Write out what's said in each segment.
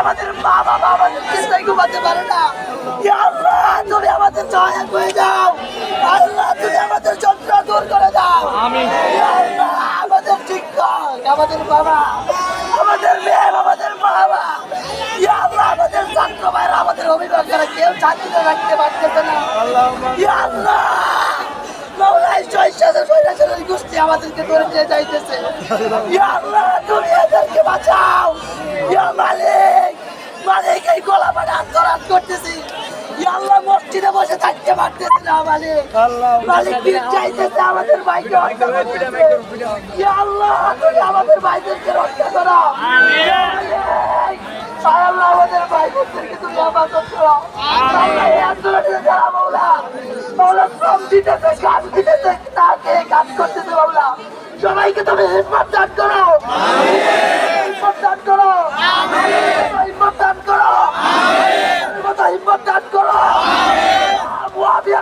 আমাদের মা বাবা আমাদের চিন্তায় ঘুমাতে পারে না আল্লাহ তুমি আমাদের সহায়ক হয়ে যাও। আল্লাহ তুমি আমাদের যন্ত্র দূর করে দাও। আল্লাহ আমাদের শিক্ষক আমাদের বাবা আমাদের মেয়ে আমাদের বাবা। আল্লাহ আমাদের ছাত্র ভাইরা আমাদের অভিভাবকরা কেউ শান্তিতে রাখতে পারতেছে না। আল্লাহ আমাদেরকে ধরে নিয়ে যাইতেছে। আল্লাহ তুমি বাঁচাও। ইয়া মালিক মালিক এই গলা করতেছি। আল্লাহ মসজিদে বসে থাকতে পারতেছি না মালিক। মালিক দিন চাইতেছে আমাদের ভাইকে হত্যা করতেছে আল্লাহ তুমি আমাদের ভাইদেরকে রক্ষা করো। আল্লাহ আমাদের ভাইদেরকে তুমি হেফাজত করো। আল্লাহ এই যারা মৌলা মৌলা শ্রম দিতেছে কাজ দিতেছে তাকে কাজ করতেছে মৌলা। সবাইকে তুমি হিম্মত দান করো হিম্মত দান করো। হিম্মত দান করো। হিম্মত হিম্মত দান করো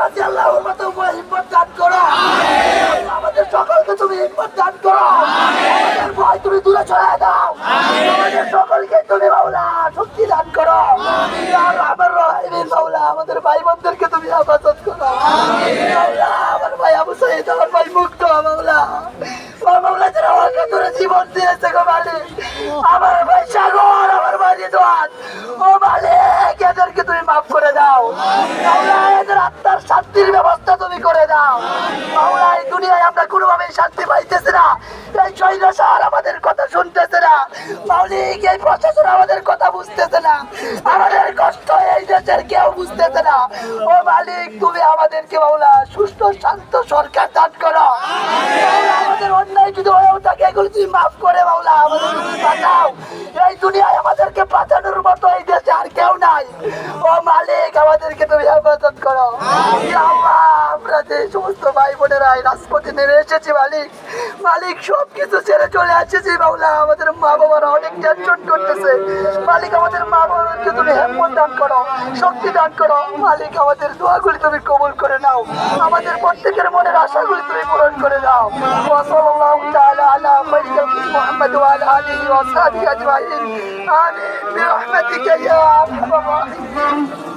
রাদিয়াল্লাহুর মতো হিম্মত দান করো আমাদের সকলকে তুমি হিম্মত দান করো ভয় তুমি দূরে সরায় দাও। আমাদের সকলকে তুমি মাওলা শক্তি দান করো। আমার রহিমের মাওলা ভাই বোনদেরকে তুমি হেফাজত করো। জীবন দিয়েছে গো মালিক। আমার ভাই সাগর, আমার ভাই রিদওয়ান। ও মালিক, এদেরকে তুমি মাফ করে দাও। এদের আত্মার শান্তির ব্যবস্থা তুমি করে দাও। মাওলা দুনিয়ায় আমরা কোনোভাবে শান্তি পাইতেছি না। এই শৈলসার আমাদের কথা শুনতেছে না। মাওলিক এই প্রশাসন আমাদের কথা বুঝতেছে না। আমাদের কষ্ট এই দেশের কেউ বুঝতেছে না। ও মালিক, তুমি আমাদেরকে মাওলা, সুস্থ, শান্ত সরকার দান করো। আমাদের অন্যায় যদি এগুলো তুমি মাফ করে মাওলা আমাদের বাঁচাও এই দুনিয়ায় আমাদেরকে বাঁচানোর মতো এই দেশে আর কেউ নাই। ও মালিক আমাদেরকে তুমি হেফাজত করো। আমরা যে সমস্ত ভাই বোনেরা রাজপথে নেমে এসেছি মালিক মালিক সব কিছু ছেড়ে চলে আসেছি মাওলা আমাদের মা বাবারা অনেক টেনশন করতেছে। মালিক আমাদের মা বাবাকে তুমি হেম্মত দান করো শক্তি দান করো। মালিক আমাদের দোয়াগুলি তুমি কবুল করে নাও। আমাদের প্রত্যেকের মনের আশাগুলি তুমি পূরণ করে দাও ওয়াসাল্লাহু তাআলা على خير محمد وعلى آله وصحبه أجمعين. آمين. برحمتك يا أرحم الراحمين.